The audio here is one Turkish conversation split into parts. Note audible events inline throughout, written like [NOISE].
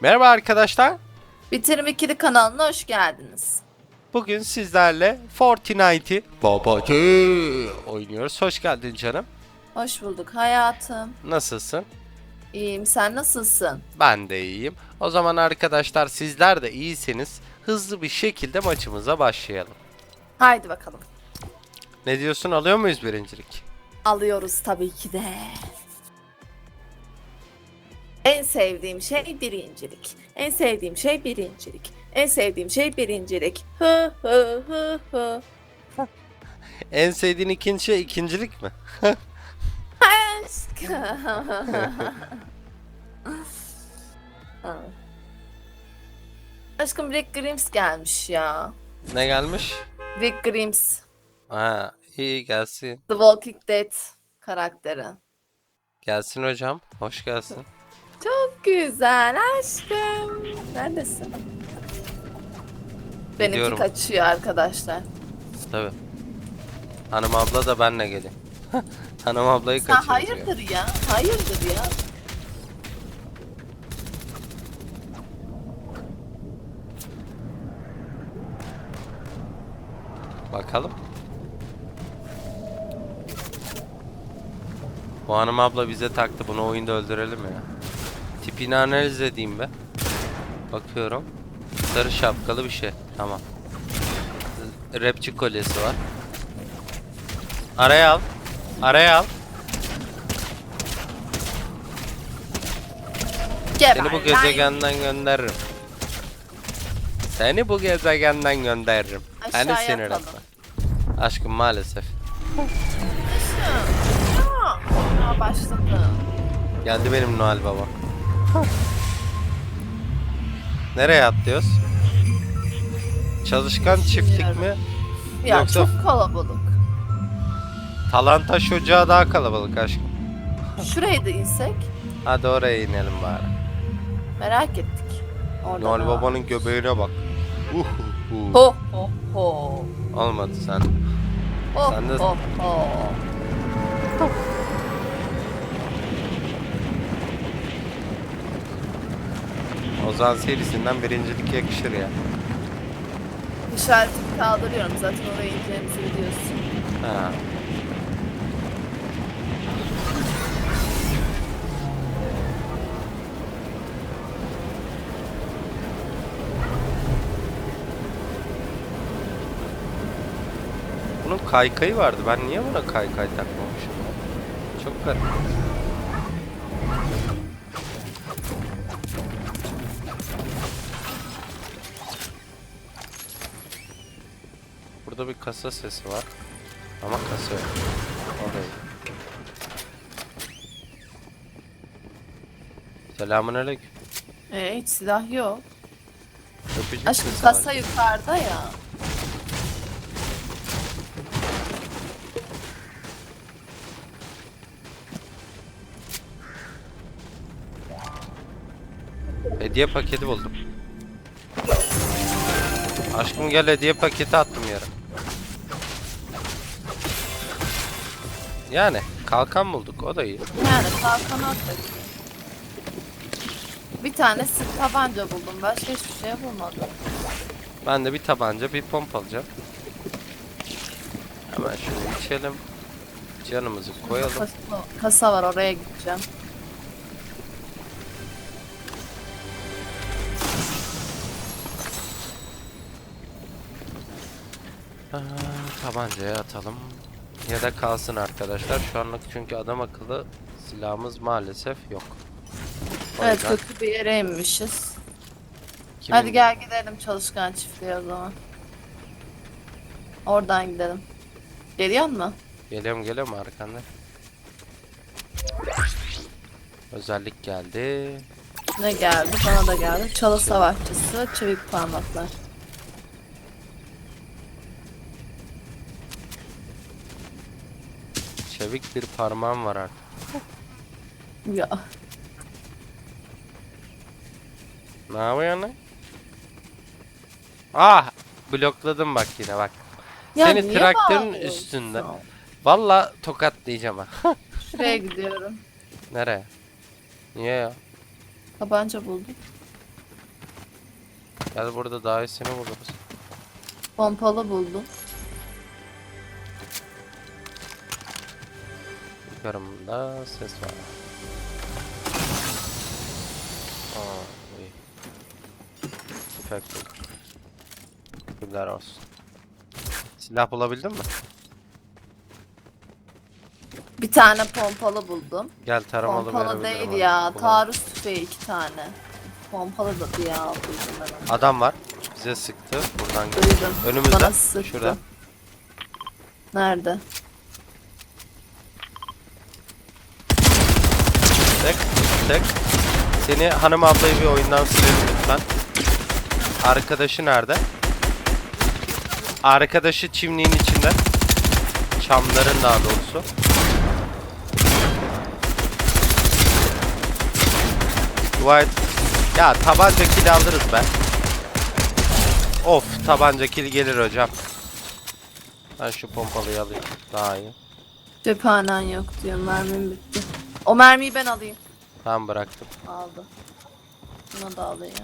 Merhaba arkadaşlar. Bitirim ikili kanalına hoş geldiniz. Bugün sizlerle Fortnite'i Babacı oynuyoruz. Hoş geldin canım. Hoş bulduk hayatım. Nasılsın? İyiyim sen nasılsın? Ben de iyiyim. O zaman arkadaşlar sizler de iyisiniz. Hızlı bir şekilde maçımıza başlayalım. Haydi bakalım. Ne diyorsun alıyor muyuz birincilik? Alıyoruz tabii ki de. En sevdiğim şey birincilik. En sevdiğim şey birincilik. En sevdiğim şey birincilik. Hı hı hı hı. [LAUGHS] En sevdiğin ikinci şey ikincilik mi? [LAUGHS] Aşk. [LAUGHS] Aşkım Rick Grimes gelmiş ya. Ne gelmiş? Rick Grimes. Ha iyi gelsin. The Walking Dead karakteri. Gelsin hocam. Hoş gelsin. Çok güzel aşkım. Neredesin? Benimki Gidiyorum. kaçıyor arkadaşlar. Tabi. Hanım abla da benle gelin. [LAUGHS] Hanım ablayı Sen kaçırıyor. hayırdır ya? Hayırdır ya? Bakalım. Bu hanım abla bize taktı. Bunu oyunda öldürelim ya. Tipini analiz edeyim be. Bakıyorum. Sarı şapkalı bir şey. Tamam. Rapçi kolyesi var. Araya al. Araya al. Geber Seni bu gezegenden gönderirim. Seni bu gezegenden gönderirim. Beni Aşağıya sinir etme. Aşkım maalesef. Aa, Aa, başladı. Geldi benim Noel Baba. Nereye atlıyoruz? Çalışkan çiftlik mi? Ya Yoksa- çok kalabalık. Talantaş ocağı daha kalabalık aşkım. Şuraya da insek. Hadi oraya inelim bari. Merak ettik. Orada Noel ne var? Baba'nın göbeğine bak. Uh, uh. Ho ho ho. Olmadı sen. Ho Sen de- ho ho. Ozan serisinden birincilik yakışır ya. İşaretimi kaldırıyorum zaten oraya ineceğimizi biliyorsun. Ha. Bunun kaykayı vardı. Ben niye buna kaykay takmamışım? Çok garip. Burada bir kasa sesi var. Ama kasa yok. O da iyi. Selamünaleyküm. Ee, hiç silah yok. Öpücük Aşkım sesi kasa var. yukarıda ya. Hediye paketi buldum. Aşkım gel hediye paketi attım yere. Yani kalkan bulduk o da iyi. Yani kalkanı attık. Bir tane sık tabanca buldum. Başka hiçbir şey bulmadım. Ben de bir tabanca bir pomp alacağım. Hemen şunu içelim. Canımızı koyalım. Kasa, kasa var oraya gideceğim. Aa, tabancaya atalım. Ya da kalsın arkadaşlar. Şu anlık çünkü adam akıllı silahımız maalesef yok. O Evet yüzden kötü bir yere inmişiz. kimin- Hadi gel gidelim çalışkan çiftliğe o zaman. Oradan gidelim. Geliyor mu? Geliyorum geliyorum arkanda. Özellik geldi. Ne geldi? Bana da geldi. Çalı savaşçısı, çevik parmaklar. Çevik bir parmağım var artık. Ya. Ne yapıyorsun lan? Ah! Blokladım bak yine bak. ya Seni niye traktörün bağırıyorsun? üstünde. Valla tokatlayacağım [LAUGHS] ha. Şuraya gidiyorum. Nereye? Niye ya? Tabanca buldum. Gel burada daha iyisini buluruz. Pompalı buldum. Yukarımda ses var. Aa, iyi. Buldum. Güller olsun. Silah bulabildin mi? Bir tane pompalı buldum. Gel taramalı Pompalı değil ya. Bulalım. Taarruz tüfeği iki tane. Pompalı da diye aldım ben onu. Adam var. Bize sıktı. Buradan gel. Duydum. Önümüzde. Bana sıktı. Şurada. Nerede? Tek. Tek. Seni hanım ablayı bir oyundan silelim lütfen. Arkadaşı nerede? Arkadaşı çimliğin içinde. Çamların daha doğrusu. Dua et. Ya tabanca kill alırız be. Of tabanca kill gelir hocam. Ben şu pompalıyı alayım. Daha iyi. Cephanen yok diyor. Mermim bitti. O mermiyi ben alayım. Tamam bıraktım. Aldı. Buna da alayım.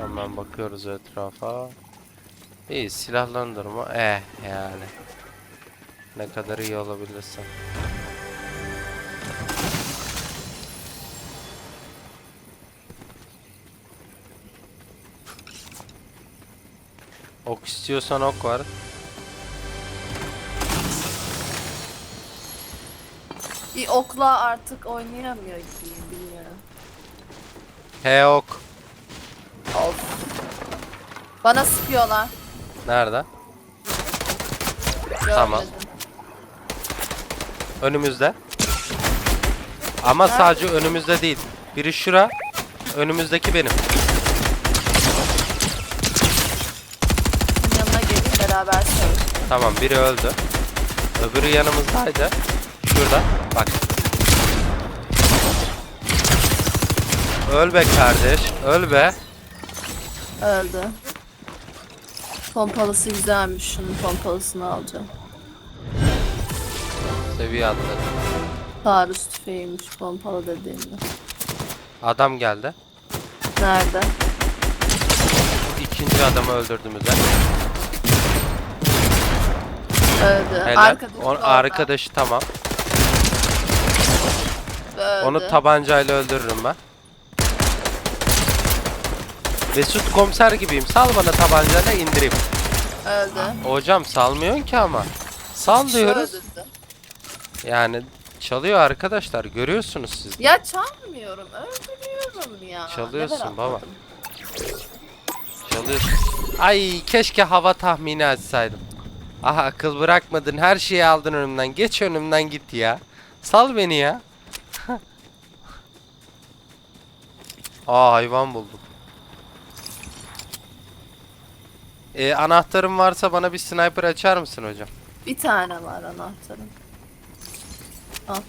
Hemen bakıyoruz etrafa. İyi silahlandırma. Eh yani. Ne kadar iyi olabilirsin. Ok istiyorsan ok var. Bir okla artık oynayamıyor gibiyim bilmiyorum. He ok. Of. Bana sıkıyorlar. Nerede? Tamam. Görmedim. Önümüzde. Ama Nerede? sadece önümüzde değil. Biri şura. Önümüzdeki benim. Yanına gelin beraber çalışalım. Tamam biri öldü. Öbürü yanımızdaydı. Şurada. Bak. Öl be kardeş. Öl be. Öldü. Pompalısı güzelmiş. Şunun pompalısını alacağım. Seviye atladı. Taarruz tüfeğiymiş pompalı dediğimde. Adam geldi. Nerede? İkinci adamı öldürdüğümüzde. Öldü. Helal. Arkadaşı On, arkadaşı tamam. Öldü. Onu tabancayla öldürürüm ben. Mesut komiser gibiyim. Sal bana tabancayla indireyim. Öldü. Hocam salmıyorsun ki ama. Sal diyoruz. Öldürdü. Yani çalıyor arkadaşlar. Görüyorsunuz siz. Ya çalmıyorum. Öldürüyorum ya. Çalıyorsun baba. Çalıyorsun. Ay keşke hava tahmini açsaydım. Aha akıl bırakmadın. Her şeyi aldın önümden. Geç önümden git ya. Sal beni ya. [LAUGHS] Aa hayvan buldum. Ee, anahtarım varsa bana bir sniper açar mısın hocam? Bir tane var anahtarım. Al.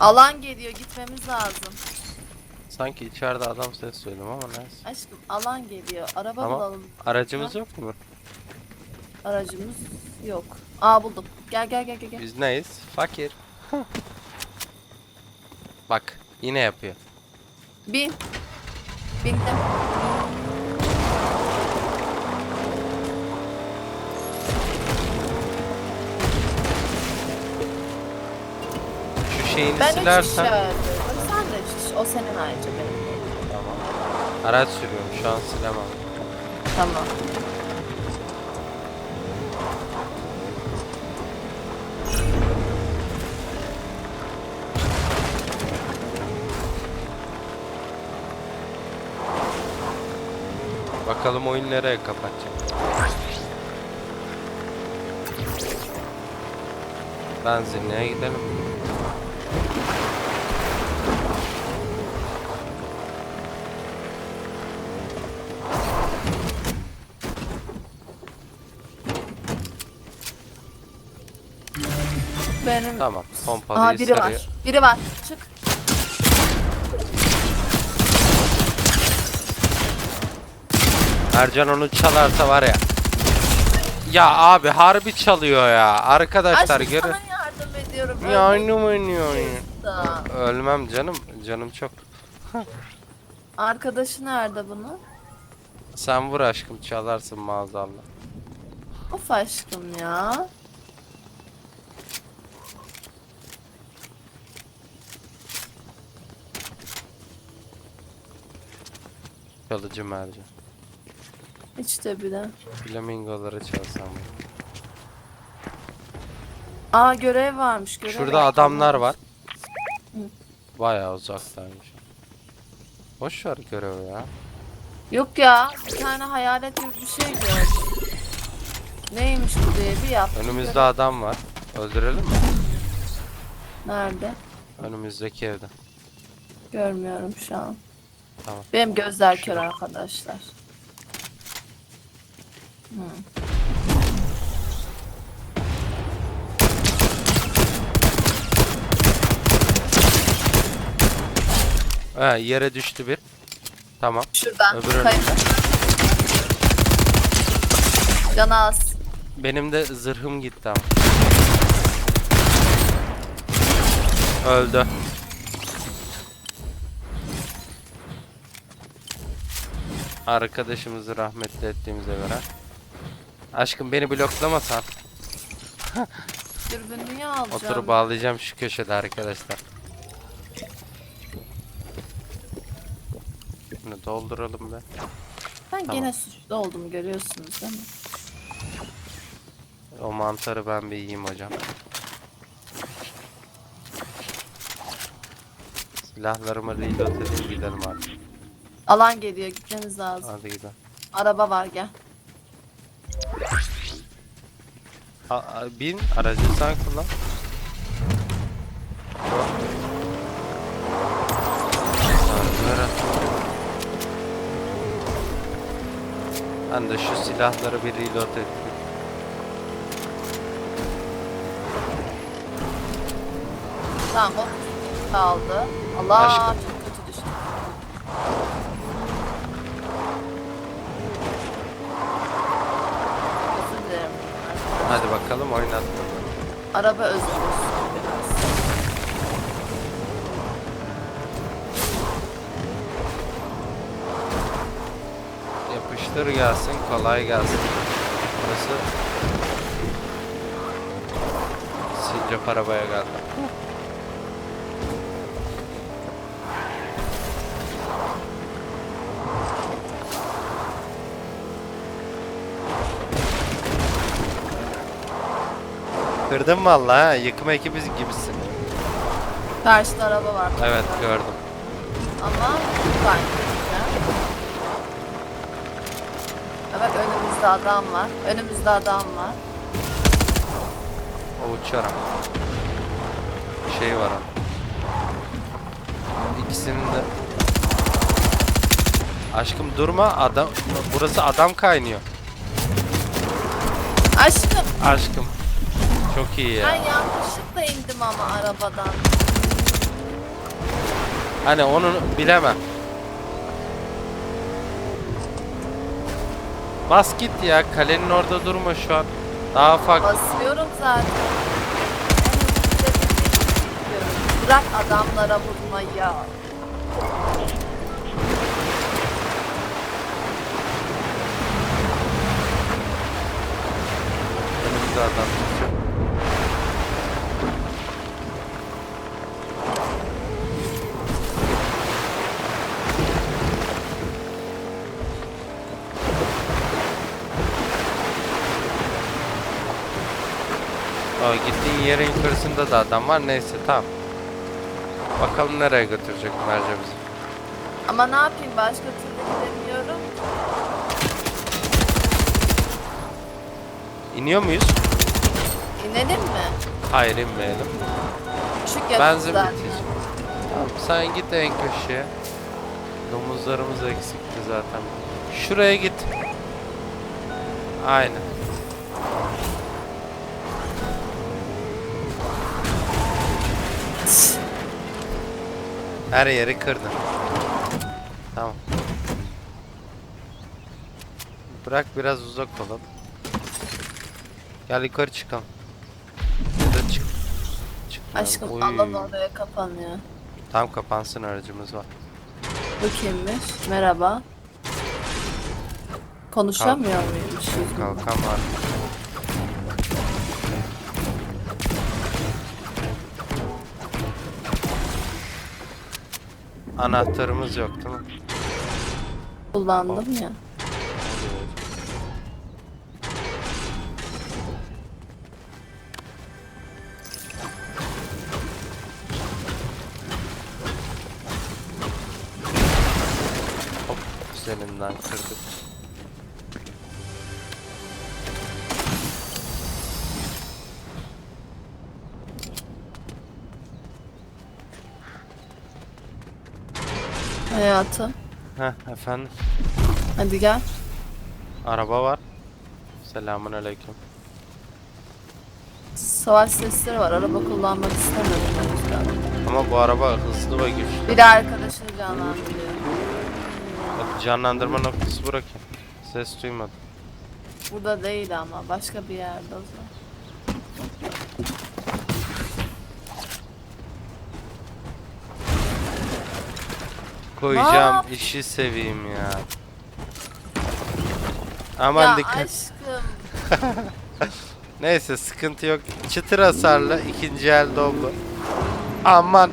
Alan geliyor gitmemiz lazım. Sanki içeride adam ses duydum ama neyse. Aşkım alan geliyor. Araba Tamam. bulalım. Aracımız yok mu? Aracımız yok. Aa buldum. Gel gel gel gel. gel. Biz neyiz? Fakir. Bak yine yapıyor. Bin. Bindim. Şeyini Ben silersen... öldürdüm. Sen de üç kişi. O senin ayrıca benim. Tamam. Araç sürüyorum şu an silemem. Tamam. Bakalım oyun nereye kapatacak. Benzinliğe gidelim. Tamam. Pompalıyı Aa biri sarıyor. var. Biri var. Çık. Ercan onu çalarsa var ya. Ya abi harbi çalıyor ya. Arkadaşlar Aşkım görün. sana yardım ediyorum. Ölmek oynuyor. da. Ölmem canım. Canım çok. Arkadaşı nerede bunun? Sen vur aşkım çalarsın maazallah. Of aşkım ya. Çalıcı mercan. Hiç de bile. Flamingoları çalsam. Aa görev varmış. Görev Şurada adamlar varmış. var. Bayağı uzaktaymış. Boş ver görevi ya. Yok ya. Bir tane hayalet gibi bir şey gördüm. Neymiş bu diye bir yaptım. Önümüzde adam var. Öldürelim mi? Nerede? Önümüzdeki evde. Görmüyorum şu an. Tamam. Benim gözler kör arkadaşlar. Hı. He yere düştü bir. Tamam. Şuradan Öbürü kaydı. Canı az. Benim de zırhım gitti ama. Öldü. Arkadaşımızı rahmetli ettiğimize göre. Aşkım beni bloklamasan. [LAUGHS] Dürbünü niye alacağım? Oturup bağlayacağım şu köşede arkadaşlar. Bunu dolduralım be. Ben Tamam. gene suçlu oldum görüyorsunuz değil mi? O mantarı ben bir yiyeyim hocam. Silahlarımı reload edeyim gidelim artık. Alan geliyor gitmemiz lazım. Hadi gidelim. Araba var gel. A- a- bin aracı sen kullan. Ben de şu silahları bir reload ettim. Tamam o kaldı. Allah Aşkım. çok kötü düştü. Özür dilerim. Hadi bakalım oynat. Araba özgürüz biraz. Yapıştır gelsin, kolay gelsin. Burası Sincap arabaya geldi. Kırdın vallahi ha, yıkım ekibi gibisin. Karşıda araba var. Evet gördüm. Ama var. Evet önümüzde adam var. Önümüzde adam var. O uçar ama. Şey var ama. İkisinin de Aşkım durma adam burası adam kaynıyor. Aşkım Aşkım. Çok iyi ben ya. yanlışlıkla indim ama arabadan. Hani onu bilemem. Bas git ya kalenin orada durma şu an. Daha farklı. Basıyorum zaten. Bırak adamlara vurmayı. Önümüzde yerin yukarısında da adam var. Neyse tamam. Bakalım nereye götürecek Merce bizi. Ama ne yapayım başka türlü gidemiyorum. İniyor muyuz? İnelim mi? Hayır inmeyelim. Küçük Benzin. Tamam sen git en köşeye. Domuzlarımız eksikti zaten. Şuraya git. Aynen. Her yeri kırdın. Tamam. Bırak biraz uzak olalım. Gel yukarı çıkalım. Ya da çık. Aşkım Oy. alan oraya kapanıyor. Tam kapansın aracımız var. Bu kimmiş? Merhaba. Konuşamıyor yüzünden? Kalkan var. Anahtarımız yok değil mi? Kullandım ya. Hop üzerinden kırdık. Hayatım. Heh efendim. Hadi gel. Araba var. Selamun aleyküm. Savaş sesleri var. Araba kullanmak istemedim o yüzden. Ama bu araba hızlı ve güçlü. Bir de arkadaşını canlandırıyor. Bak canlandırma noktası bırakayım. Ses duymadım. Burada değil ama başka bir yerde o zaman. Koyacağım Ne işi seveyim ya. Aman ya dikkat. aşkım. [LAUGHS] Neyse sıkıntı yok. Çıtır hasarlı ikinci el doldu. Aman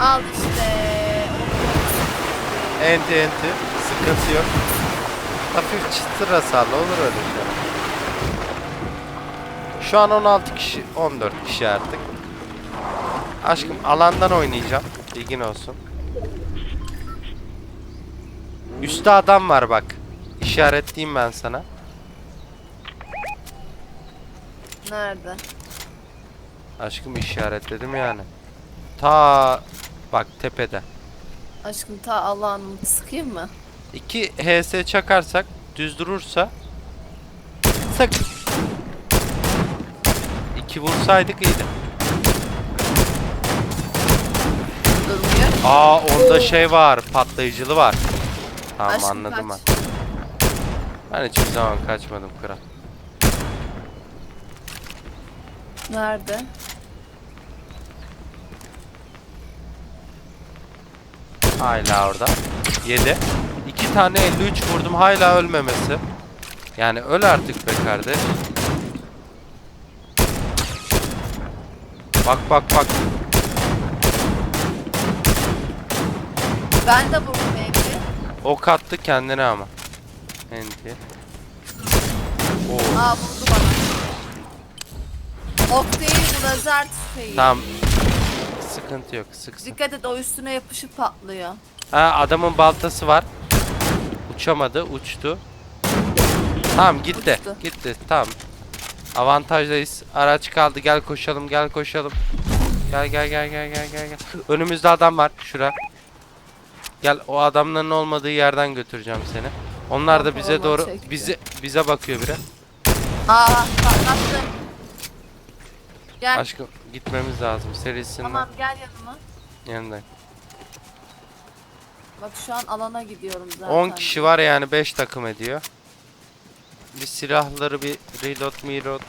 Al işte. enti enti sıkıntı yok. Hafif çıtır hasarlı olur öyle şey. Şu an 16 kişi 14 kişi artık. Aşkım alandan oynayacağım. Bilgin olsun. Üstte adam var bak. İşaretleyeyim ben sana. Nerede? Aşkım işaretledim yani. Ta bak tepede. Aşkım ta Allah'ım sıkayım mı? 2 HS çakarsak düz durursa sık. 2 vursaydık iyiydi. Durmuyor. Aa onda şey var, patlayıcılı var. Tamam Aşkım anladım kaç. ben. Ben hiçbir zaman kaçmadım kral. Nerede? Hala orada. 7. 2 tane 53 vurdum hala ölmemesi. Yani öl artık be kardeş. Bak bak bak. Ben de Emre. Ok attı kendine ama. Enti. Oo. Aa vurdu bana. Ok değil bu lazer tüfeği. Tamam. Sıkıntı yok. Sıksın. Dikkat et o üstüne yapışıp patlıyor. Ha adamın baltası var. Uçamadı, uçtu. Tamam gitti. Uçtu. Gitti. Tamam. Avantajdayız. Araç kaldı. Gel koşalım, gel koşalım. Gel gel gel gel gel gel gel. Önümüzde adam var. Şura. Gel o adamların olmadığı yerden götüreceğim seni. Onlar da bize doğru bize bize bakıyor biri. Aa patlattı. Gel. Aşkım gitmemiz lazım serisinden. Tamam gel yanıma. Yanındayım. Bak şu an alana gidiyorum zaten. 10 kişi var yani 5 takım ediyor. Bir silahları bir reload reload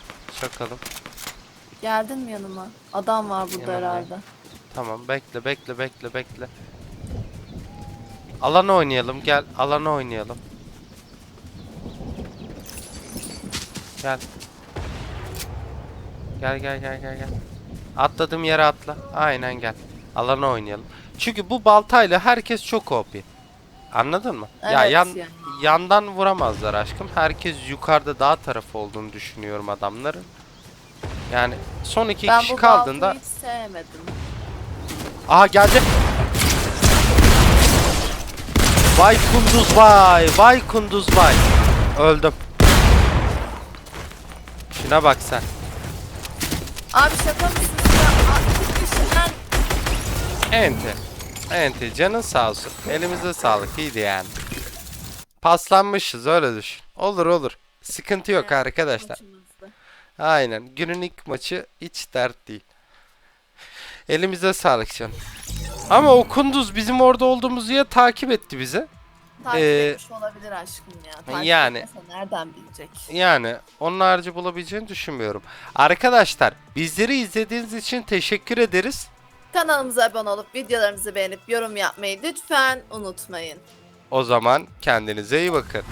çakalım. Geldin mi yanıma? Adam var burada Yanımdayım. herhalde. Tamam bekle bekle bekle bekle. Alana oynayalım gel alana oynayalım. Gel. Gel gel gel gel gel. Atladığım yere atla. Aynen gel. Alana oynayalım. Çünkü bu baltayla herkes çok OP. Anladın mı? ya Evet yan yani. yandan vuramazlar aşkım. Herkes yukarıda dağ tarafı olduğunu düşünüyorum adamların. Yani son iki Ben kişi bu kaldığında baltayı hiç sevmedim. Aha geldi. Vay kunduz vay. Vay kunduz vay. Öldüm. Şuna bak sen. Abi şaka mısın kişiden Ente. Ente canın sağ olsun. Elimize sağlık iyiydi yani. Paslanmışız öyle düşün. Olur olur. Sıkıntı yok arkadaşlar. maçımızdı. Aynen. Günün ilk maçı hiç dert değil. Elimize sağlık canım. Ama o kunduz bizim orada olduğumuz yeri takip etti bizi. Takip Ee, etmiş olabilir aşkım ya. Takip yani. etmese nereden bilecek? Yani onun harici bulabileceğini düşünmüyorum. Arkadaşlar bizleri izlediğiniz için teşekkür ederiz. Kanalımıza abone olup videolarımızı beğenip yorum yapmayı lütfen unutmayın. O zaman kendinize iyi bakın.